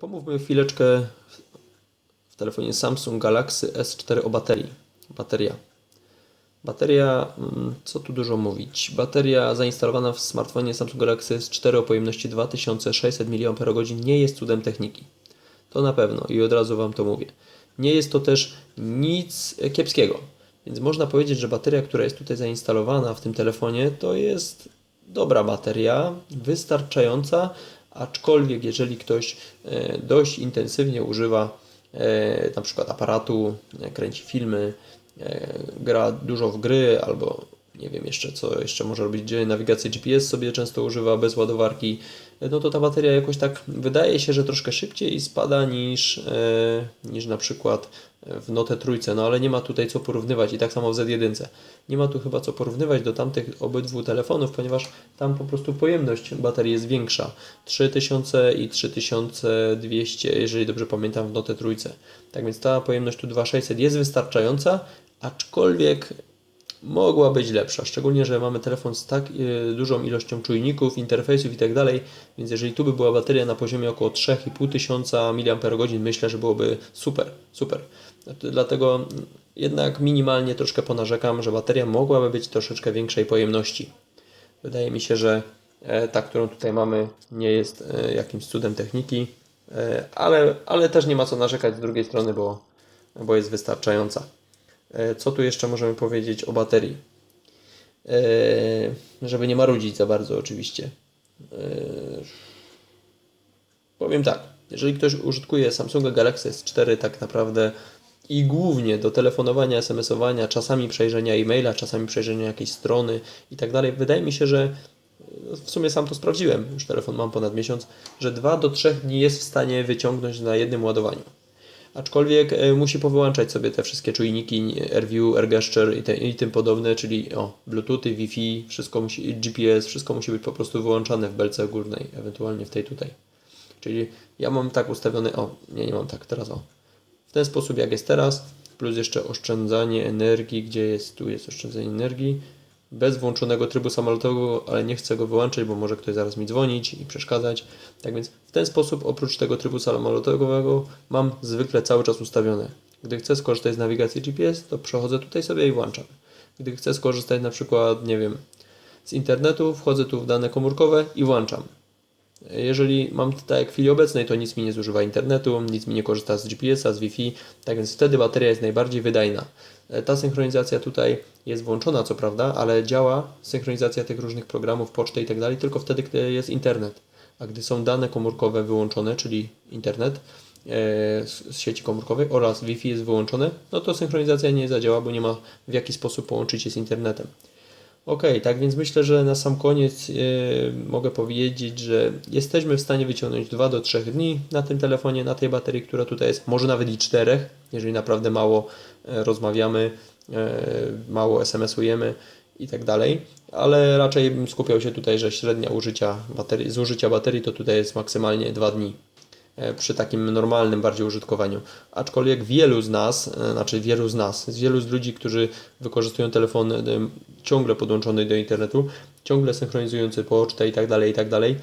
Pomówmy chwileczkę w telefonie Samsung Galaxy S4 o baterii. Bateria. Bateria, mm, co tu dużo mówić. Bateria zainstalowana w smartfonie Samsung Galaxy S4 o pojemności 2600 mAh nie jest cudem techniki. To na pewno i od razu Wam to mówię. Nie jest to też nic kiepskiego. Więc można powiedzieć, że bateria, która jest tutaj zainstalowana w tym telefonie, to jest dobra bateria, wystarczająca, aczkolwiek jeżeli ktoś e, dość intensywnie używa e, na przykład aparatu, e, kręci filmy, gra dużo w gry albo nie wiem jeszcze co jeszcze może robić, gdzie nawigację GPS sobie często używa bez ładowarki, no to ta bateria jakoś tak wydaje się, że troszkę szybciej spada niż, e, niż na przykład w Note trójce, no ale nie ma tutaj co porównywać i tak samo w Z1. Nie ma tu chyba co porównywać do tamtych obydwu telefonów, ponieważ tam po prostu pojemność baterii jest większa. 3000 i 3200, jeżeli dobrze pamiętam, w Note trójce. Tak więc ta pojemność tu 2600 jest wystarczająca, aczkolwiek mogła być lepsza, szczególnie, że mamy telefon z tak y, dużą ilością czujników, interfejsów i tak dalej, więc jeżeli tu by była bateria na poziomie około 3500 mAh, myślę, że byłoby super, super. Dlatego mm, jednak minimalnie troszkę ponarzekam, że bateria mogłaby być troszeczkę większej pojemności. Wydaje mi się, że e, ta, którą tutaj mamy, nie jest e, jakimś cudem techniki, e, ale, ale też nie ma co narzekać z drugiej strony, bo, bo jest wystarczająca. E, Co tu jeszcze możemy powiedzieć o baterii? E, Żeby nie marudzić za bardzo, oczywiście. E, Powiem tak, jeżeli ktoś użytkuje Samsunga Galaxy S4 tak naprawdę i głównie do telefonowania, SMS-owania, czasami przejrzenia e-maila, czasami przejrzenia jakiejś strony i tak dalej, wydaje mi się, że w sumie sam to sprawdziłem, już telefon mam ponad miesiąc, że 2 do 3 dni jest w stanie wyciągnąć na jednym ładowaniu. Aczkolwiek e, musi powyłączać sobie te wszystkie czujniki AirView, AirGesture i, te, i tym podobne, czyli o, Bluetoothy, Wi-Fi, wszystko musi, GPS, wszystko musi być po prostu wyłączane w belce górnej, ewentualnie w tej tutaj. Czyli ja mam tak ustawiony, o, nie, nie mam tak, teraz o. W ten sposób jak jest teraz, plus jeszcze oszczędzanie energii, gdzie jest, tu jest oszczędzanie energii, bez włączonego trybu samolotowego, ale nie chcę go wyłączyć, bo może ktoś zaraz mi dzwonić i przeszkadzać. Tak więc w ten sposób, oprócz tego trybu samolotowego, mam zwykle cały czas ustawione. Gdy chcę skorzystać z nawigacji GPS, to przechodzę tutaj sobie i włączam. Gdy chcę skorzystać na przykład, nie wiem, z internetu, wchodzę tu w dane komórkowe i włączam. Jeżeli mam jak w chwili obecnej, to nic mi nie zużywa internetu, nic mi nie korzysta z GPS-a, z Wi-Fi, tak więc wtedy bateria jest najbardziej wydajna. E, Ta synchronizacja tutaj jest włączona, co prawda, ale działa synchronizacja tych różnych programów, poczty i tak tylko wtedy, gdy jest internet. A gdy są dane komórkowe wyłączone, czyli internet e, z sieci komórkowej oraz Wi-Fi jest wyłączone, no to synchronizacja nie zadziała, bo nie ma w jaki sposób połączyć się z internetem. Ok, tak więc myślę, że na sam koniec e, mogę powiedzieć, że jesteśmy w stanie wyciągnąć 2 do 3 dni na tym telefonie, na tej baterii, która tutaj jest, może nawet i 4, jeżeli naprawdę mało e, rozmawiamy, e, mało SMS-ujemy i tak dalej, ale raczej bym skupiał się tutaj, że średnia użycia baterii, zużycia baterii to tutaj jest maksymalnie 2 dni przy takim normalnym bardziej użytkowaniu. Aczkolwiek wielu z nas, e, znaczy wielu z nas, wielu z ludzi, którzy wykorzystują telefon e, ciągle podłączony do internetu, ciągle synchronizujący pocztę i tak dalej, i tak dalej,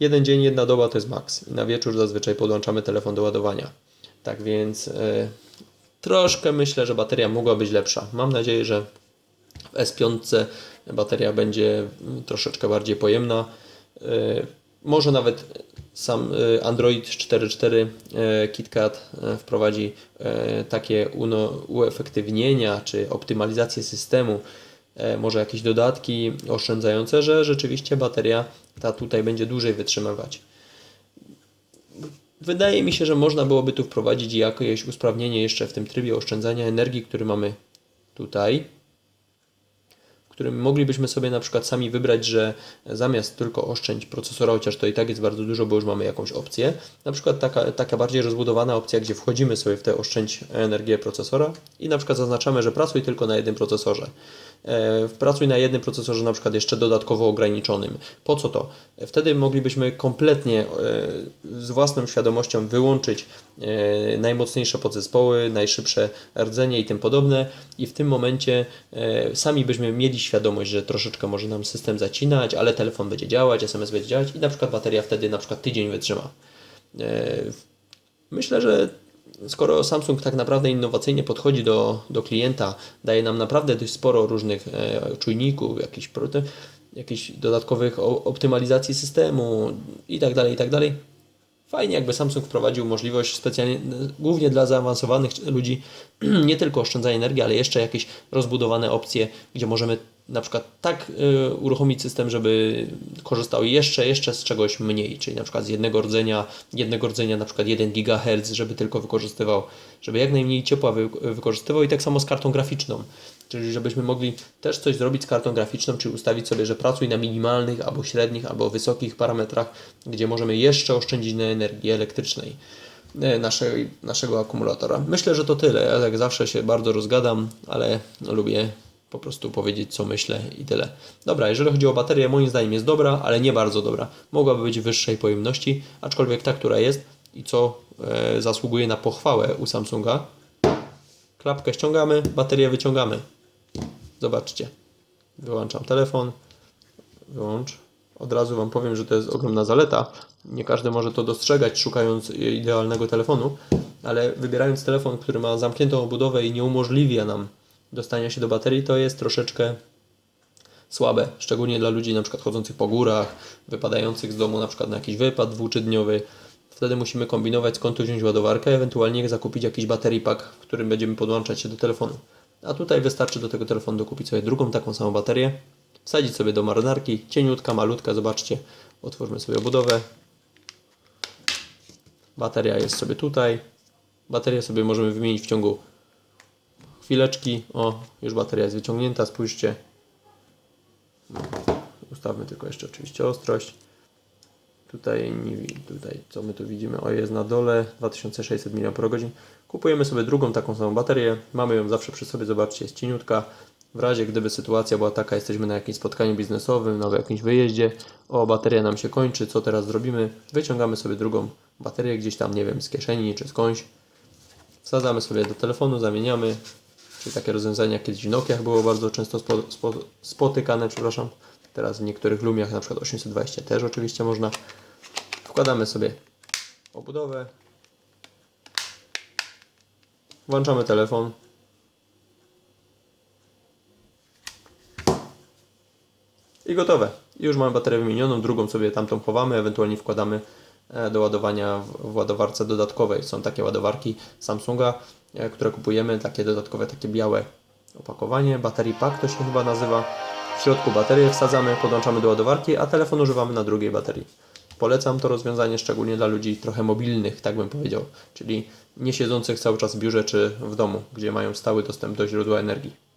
jeden dzień, jedna doba to jest maks. I na wieczór zazwyczaj podłączamy telefon do ładowania. Tak więc e, troszkę myślę, że bateria mogła być lepsza. Mam nadzieję, że w S5 bateria będzie troszeczkę bardziej pojemna. E, Może nawet sam e, Android 4.4 e, KitKat e, wprowadzi takie uefektywnienia czy optymalizację systemu, może jakieś dodatki oszczędzające, że rzeczywiście bateria ta tutaj będzie dłużej wytrzymywać. Wydaje mi się, że można byłoby tu wprowadzić jakieś usprawnienie jeszcze w tym trybie oszczędzania energii, który mamy tutaj, którym moglibyśmy sobie na przykład sami wybrać, że zamiast tylko oszczędź procesora, chociaż to i tak jest bardzo dużo, bo już mamy jakąś opcję, na przykład taka, taka bardziej rozbudowana opcja, gdzie wchodzimy sobie w tę oszczędź energię procesora i na przykład zaznaczamy, że pracuj tylko na jednym procesorze. E, Pracuj na jednym procesorze, na przykład jeszcze dodatkowo ograniczonym. Po co to? Wtedy moglibyśmy kompletnie e, z własną świadomością wyłączyć e, najmocniejsze podzespoły, najszybsze rdzenie i tym podobne i w tym momencie e, sami byśmy mieli świadomość, że troszeczkę może nam system zacinać, ale telefon będzie działać, SMS będzie działać i na przykład bateria wtedy na przykład tydzień wytrzyma. E, Myślę, że skoro Samsung tak naprawdę innowacyjnie podchodzi do, do klienta, daje nam naprawdę dość sporo różnych e, czujników, jakichś, jakichś dodatkowych optymalizacji systemu i tak dalej, i tak. Fajnie, jakby Samsung wprowadził możliwość specjalnie, głównie dla zaawansowanych ludzi, nie tylko oszczędzania energii, ale jeszcze jakieś rozbudowane opcje, gdzie możemy na przykład tak y, uruchomić system, żeby korzystał jeszcze, jeszcze z czegoś mniej, czyli na przykład z jednego rdzenia, jednego rdzenia na przykład 1 GHz, żeby tylko wykorzystywał, żeby jak najmniej ciepła wy, wykorzystywał i tak samo z kartą graficzną. Czyli żebyśmy mogli też coś zrobić z kartą graficzną, czyli ustawić sobie, że pracuj na minimalnych albo średnich albo wysokich parametrach, gdzie możemy jeszcze oszczędzić na energii elektrycznej e, naszej, naszego akumulatora. Myślę, że to tyle. Ja jak zawsze się bardzo rozgadam, ale lubię po prostu powiedzieć, co myślę i tyle. Dobra, jeżeli chodzi o baterię, moim zdaniem jest dobra, ale nie bardzo dobra. Mogłaby być wyższej pojemności, aczkolwiek ta, która jest i co e, zasługuje na pochwałę u Samsunga, klapkę ściągamy, baterię wyciągamy. Zobaczcie. Wyłączam telefon. Wyłącz. Od razu Wam powiem, że to jest ogromna zaleta. Nie każdy może to dostrzegać, szukając idealnego telefonu, ale wybierając telefon, który ma zamkniętą obudowę i nie umożliwia nam dostania się do baterii, to jest troszeczkę słabe, szczególnie dla ludzi na przykład chodzących po górach, wypadających z domu na przykład na jakiś wypad dwuczydniowy. Wtedy musimy kombinować skąd tu wziąć ładowarkę, ewentualnie zakupić jakiś battery pack, w którym będziemy podłączać się do telefonu. A tutaj wystarczy do tego telefonu dokupić sobie drugą taką samą baterię, wsadzić sobie do marynarki, cieniutka, malutka, zobaczcie, otwórzmy sobie obudowę. Bateria jest sobie tutaj. Baterię sobie możemy wymienić w ciągu chwileczki. O, już bateria jest wyciągnięta, spójrzcie. Ustawmy tylko jeszcze oczywiście ostrość. Tutaj, tutaj co my tu widzimy? O, jest na dole 2600 mAh. Kupujemy sobie drugą taką samą baterię. Mamy ją zawsze przy sobie, zobaczcie, jest cieniutka. W razie gdyby sytuacja była taka, jesteśmy na jakimś spotkaniu biznesowym, na jakimś wyjeździe, o, bateria nam się kończy, co teraz zrobimy? Wyciągamy sobie drugą baterię gdzieś tam, nie wiem, z kieszeni czy skądś. Wsadzamy sobie do telefonu, zamieniamy. Czyli takie rozwiązania kiedyś w Nokiach było bardzo często spo, spo, spotykane, przepraszam. Teraz w niektórych Lumiach, na przykład 820 też oczywiście można. Wkładamy sobie obudowę. Włączamy telefon. I gotowe. I już mamy baterię wymienioną, drugą sobie tamtą chowamy, ewentualnie wkładamy do ładowania w w ładowarce dodatkowej. Są takie ładowarki Samsunga, e, które kupujemy, takie dodatkowe, takie białe opakowanie. Battery pack to się chyba nazywa. W środku baterię wsadzamy, podłączamy do ładowarki, a telefon używamy na drugiej baterii. Polecam to rozwiązanie szczególnie dla ludzi trochę mobilnych, tak bym powiedział, czyli nie siedzących cały czas w biurze czy w domu, gdzie mają stały dostęp do źródła energii.